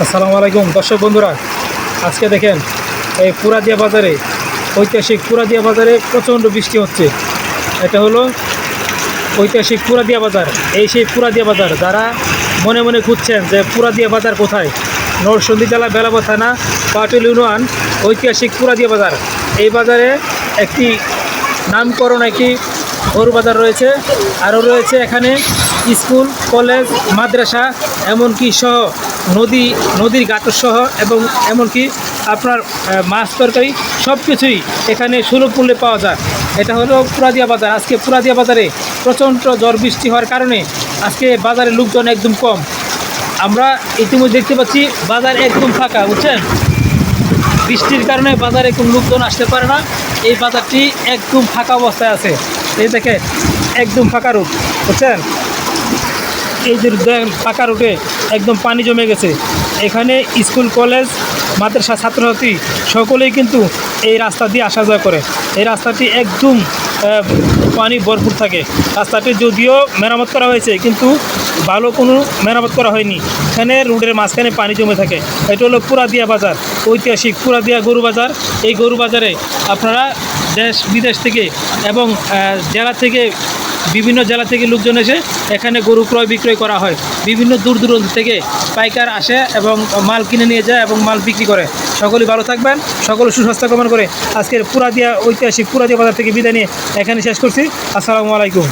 আসসালামু আলাইকুম। দর্শক বন্ধুরা, আজকে দেখেন, এই পুরাদিয়া বাজারে, ঐতিহাসিক পুরাদিয়া বাজারে প্রচণ্ড বৃষ্টি হচ্ছে। এটা হলো ঐতিহাসিক পুরাদিয়া বাজার। এই সেই পুরাদিয়া বাজার, যারা মনে মনে খুঁজছেন যে পুরাদিয়া বাজার কোথায়, নরসিংদী জেলা বেলাবো থানা, পাটুল ইউনিয়ন, ঐতিহাসিক পুরাদিয়া বাজার। এই বাজারে একটি নামকরণ, একটি গরু বাজার রয়েছে, আরও রয়েছে এখানে স্কুল, কলেজ, মাদ্রাসা, এমনকি সহ নদী, নদীর গাটর সহ এবং এমনকি আপনার মাছ তরকারি সব কিছুই এখানে সুলভ মূল্যে পাওয়া যায়। এটা হলো পুরাদিয়া বাজার। আজকে পুরাদিয়া বাজারে প্রচণ্ড ঝড় বৃষ্টি হওয়ার কারণে আজকে বাজারে লোকজন একদম কম। আমরা ইতিমধ্যে দেখতে পাচ্ছি বাজার একদম ফাঁকা, বুঝছেন? বৃষ্টির কারণে বাজারে কোনো লোকজন আসতে পারে না। এই বাজারটি একদম ফাঁকা অবস্থায় আছে। এই দেখে একদম ফাঁকা রূপ বুঝছেন? এই যে ফাঁকা রুটে একদম পানি জমে গেছে। এখানে স্কুল, কলেজ, মাদ্রাসা, ছাত্রছাত্রী সকলেই কিন্তু এই রাস্তা দিয়ে আসা যাওয়া করে। এই রাস্তাটি একদম পানি ভরপুর থাকে। রাস্তাটি যদিও মেরামত করা হয়েছে, কিন্তু ভালো কোনো মেরামত করা হয়নি। এখানে রোডের মাঝখানে পানি জমে থাকে। এটা হলো পুরাদিয়া বাজার, ঐতিহাসিক পুরাদিয়া গরু বাজার। এই গরু বাজারে আপনারা দেশ বিদেশ থেকে এবং জেলা থেকে বিভিন্ন জেলা থেকে লোকজন এসে এখানে গরু ক্রয় বিক্রয় করা হয়। বিভিন্ন দূর দূরান্ত থেকে পাইকার আসে এবং মাল কিনে নিয়ে যায় এবং মাল বিক্রি করে। সকলেই ভালো থাকবেন, সকলে সুস্বাস্থ্য কামনা করে আজকের পুরাদিয়া ঐতিহাসিক পুরাদিয়া বাজার থেকে বিদায় নিয়ে এখানে শেষ করছি। আসসালামু আলাইকুম।